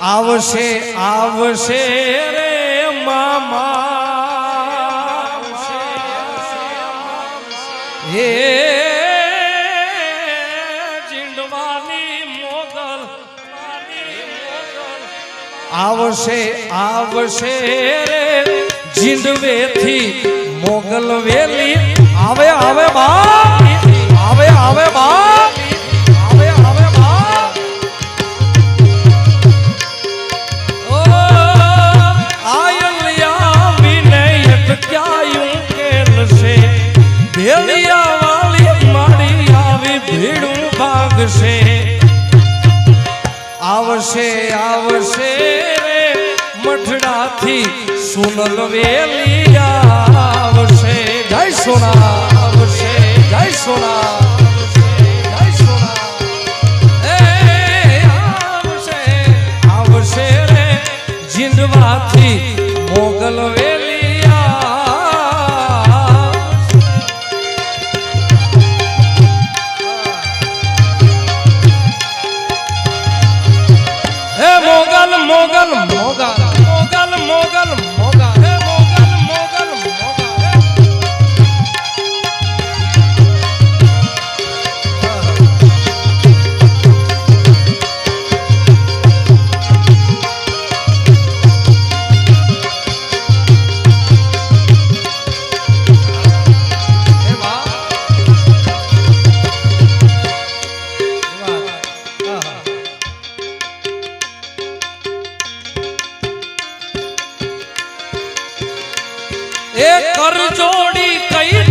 આવશે આવશે રે મામા હે જીંડવાની મોગલ, આવશે આવશે રે. જીંડવેથી મોગલ વેલી. આવે આવે બા. ભાગશે આવશે આવશે મઠડાથી સુનલ વેલી આવશે. જય સોના, આવશે, જય સોના આવશે રે, જીંદવાથી મોગલ વેલિયા મોગલ એ કર જોડી કહી